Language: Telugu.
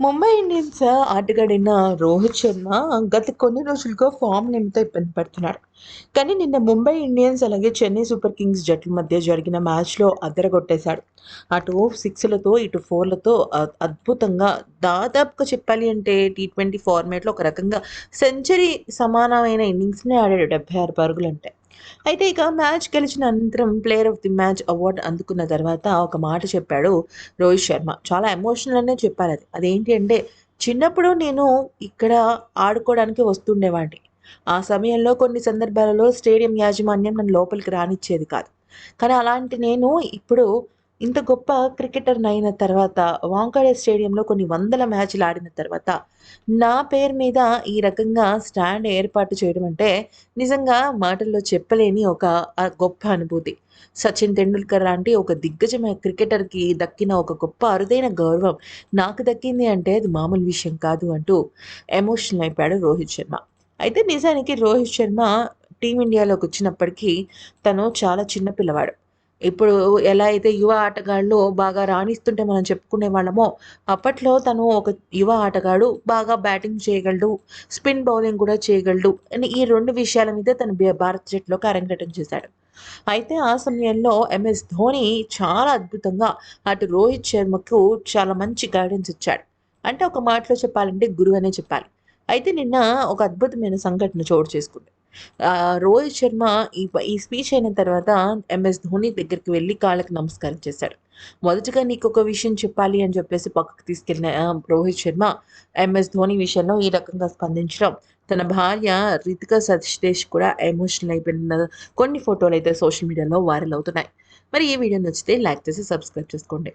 ముంబై ఇండియన్స్ ఆటగాడైన రోహిత్ శర్మ గత కొన్ని రోజులుగా ఫామ్ నిమిత్తం ఇబ్బంది పడుతున్నాడు. కానీ నిన్న ముంబై ఇండియన్స్ అలాగే చెన్నై సూపర్ కింగ్స్ జట్ల మధ్య జరిగిన మ్యాచ్లో అదరగొట్టేశాడు అటు సిక్స్లతో ఇటు ఫోర్లతో అద్భుతంగా దాదాపుగా చెప్పాలి అంటే టీ ట్వంటీ ఫార్మేట్లో ఒక రకంగా సెంచరీ సమానమైన ఇన్నింగ్స్ని ఆడాడు డెబ్బై ఆరు పరుగులు అంటే అయితే ఇక మ్యాచ్ గెలిచిన అనంతరం player of the match award అందుకున్న తర్వాత ఒక మాట చెప్పాడు రోహిత్ శర్మ. చాలా ఎమోషనల్ అనే చెప్పారు అది. అదేంటి అంటే చిన్నప్పుడు నేను ఇక్కడ ఆడుకోవడానికి వస్తుండేవాడిని. ఆ సమయంలో కొన్ని సందర్భాలలో స్టేడియం యాజమాన్యం నన్ను లోపలికి రానిచ్చేది కాదు. కానీ అలాంటి నేను ఇప్పుడు ఇంత గొప్ప క్రికెటర్ అయిన తర్వాత వాంకాడే స్టేడియంలో కొన్ని వందల మ్యాచ్లు ఆడిన తర్వాత నా పేరు మీద ఈ రకంగా స్టాండ్ ఏర్పాటు చేయడం అంటే నిజంగా మాటల్లో చెప్పలేని ఒక గొప్ప అనుభూతి. సచిన్ తెండూల్కర్ లాంటి ఒక దిగ్గజమైన క్రికెటర్కి దక్కిన ఒక గొప్ప అరుదైన గౌరవం నాకు దక్కింది అంటే అది మామూలు విషయం కాదు అంటూ ఎమోషనల్ అయిపోయాడు రోహిత్ శర్మ. అయితే నిజానికి రోహిత్ శర్మ టీమిండియాలోకి వచ్చినప్పటికీ తను చాలా చిన్న పిల్లవాడు. ఇప్పుడు ఎలా అయితే యువ ఆటగాళ్ళు బాగా రాణిస్తుంటే మనం చెప్పుకునే వాళ్ళమో అప్పట్లో తను ఒక యువ ఆటగాడు బాగా బ్యాటింగ్ చేయగలడు స్పిన్ బౌలింగ్ కూడా చేయగలడు అని ఈ రెండు విషయాల మీద తను భారత జట్టులోకి అరంగేటం చేశాడు. అయితే ఆ సమయంలో ఎంఎస్ ధోని చాలా అద్భుతంగా అటు రోహిత్ శర్మకు చాలా మంచి గైడెన్స్ ఇచ్చాడు. అంటే ఒక మాటలో చెప్పాలంటే గురువు అనే చెప్పాలి. అయితే నిన్న ఒక అద్భుతమైన సంఘటన చోటు చేసుకుంది. రోహిత్ శర్మ ఈ ఈ స్పీచ్ అయిన తర్వాత ఎంఎస్ ధోని దగ్గరికి వెళ్ళి కాళ్ళకి నమస్కారం చేశాడు మొదటగా నీకు ఒక విషయం చెప్పాలి అని చెప్పేసి పక్కకు తీసుకెళ్ళిన రోహిత్ శర్మ ఎంఎస్ ధోని విషయంలో ఈ రకంగా స్పందించడం. తన భార్య రితికా సతీష్ కూడా ఎమోషనల్ అయిపోయిన కొన్ని ఫోటోలు అయితే సోషల్ మీడియాలో వైరల్ అవుతున్నాయి. మరి ఈ వీడియో నచ్చితే లైక్ చేసి సబ్స్క్రైబ్ చేసుకోండి.